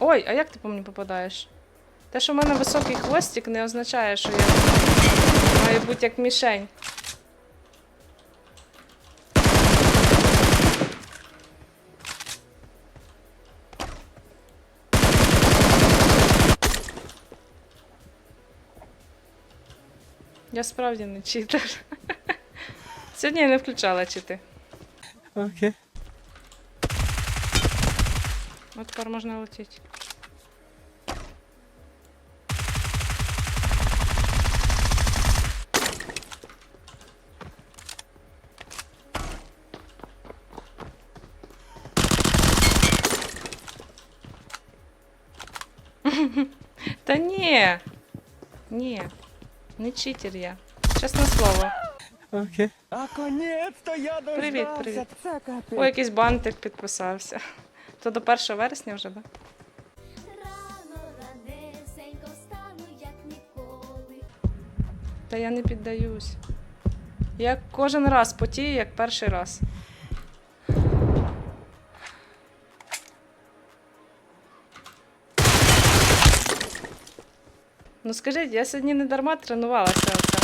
Ой, а як ти по мені попадаєш? Те, що в мене високий хвостик, не означає, що я маю бути як мішень. Я справді не читер. Сьогодні я не включала чити. Окей. От тепер можна летіти. Та ні. Ні. Не читер я. Чесне слово. Окей. Наконец-то я дождался. Привіт, привіт. Це капець. О, якийсь бантик підписався. То до 1 вересня вже, так? Рано ранесенько встану, як ніколи. Та я не піддаюсь. Я кожен раз потію, як перший раз. Ну скажіть, я сьогодні не дарма тренувалася оце.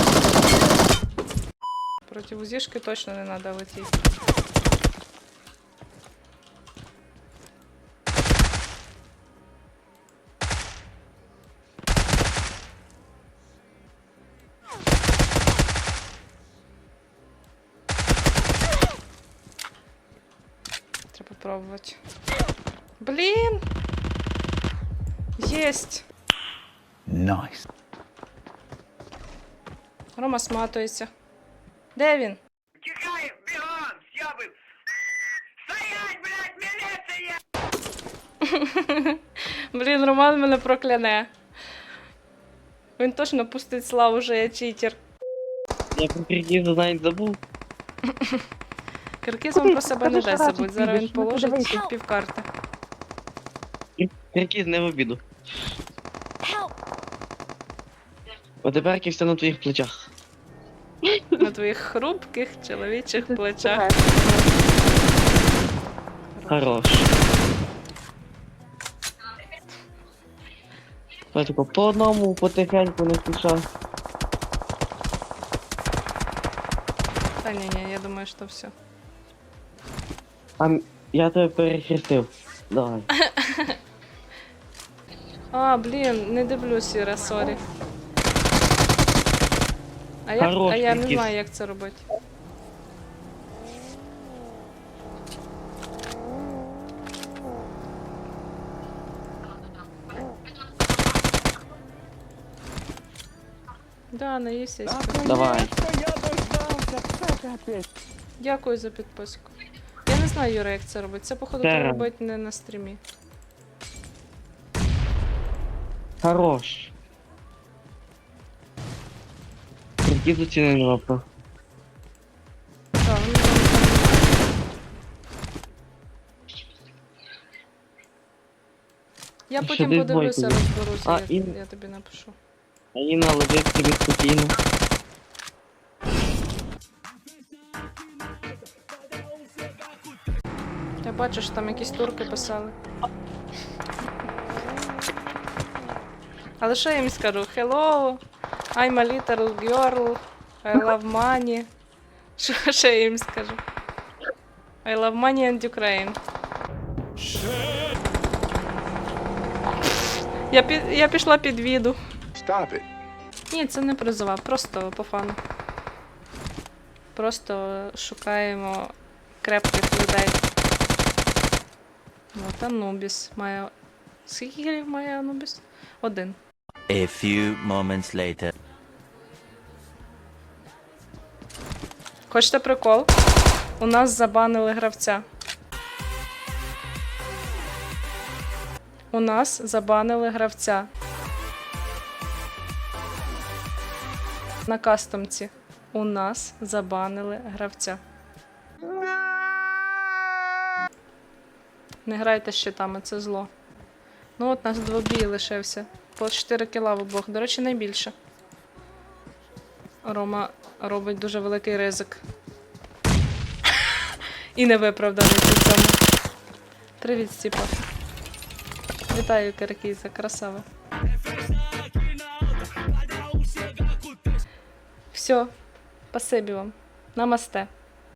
Проти узішки точно не треба летіти. Треба пробувати. Блін! Єсть! Найс. Рома сматується. Де він? Тікаємо, бігом, сьоби! Стоять, блядь, міліція! Блін, Роман мене прокляне. Він точно пустить славу, що я читер. Я про навіть забув. Киркіз вам про себе не дасть забудь. Зараз він підеш, ну, положить подивися. півкарти. Киргиз не в обіду. Help! Тепер все на твоїх плечах. На твоїх хрупких чоловічих плечах. Хорош. Давай тако по одному, потихеньку, не спіша. Та ні, ні, я думаю, що все. А я тебе перехрестив. Давай. А, блін, не дивлюсь, Іра, сорі. А я, Хорош, а я не знаю, як це робити. Да, наївся. і спи. Давай. Дякую за підписку. Не знаю, Юра, як це робити. Це, походу, треба робити не на стрімі. Хорош. Киргиз оцінив лапу. Так, ну, Я Ще потім десь подивлюся, двойку є. розберуся, А, я, і- я тобі напишу. Аїна лежить собі спокійно. Я бачу, що там якісь турки писали. Але що я їм скажу? Hello, I'm a little girl, I love money. Що ще я їм скажу? I love money and Ukraine. Я, пі... я пішла під віду. Stop it. Ні, це не призова, просто по фану. Просто шукаємо крепких людей. От Анубіс має. Скільки гілів має Анубіс? Один. A few moments later. Хочете прикол? У нас забанили гравця. У нас забанили гравця. На кастомці. У нас забанили гравця. Не грайте з щитами, це зло. Ну от нас двобій лишився. По 4 кіла в обох. До речі, найбільше. Рома робить дуже великий ризик. І не виправданий при цьому. Привіт, Стіпа. Вітаю, Киркіза, красава. Все, спасибі вам. Намасте.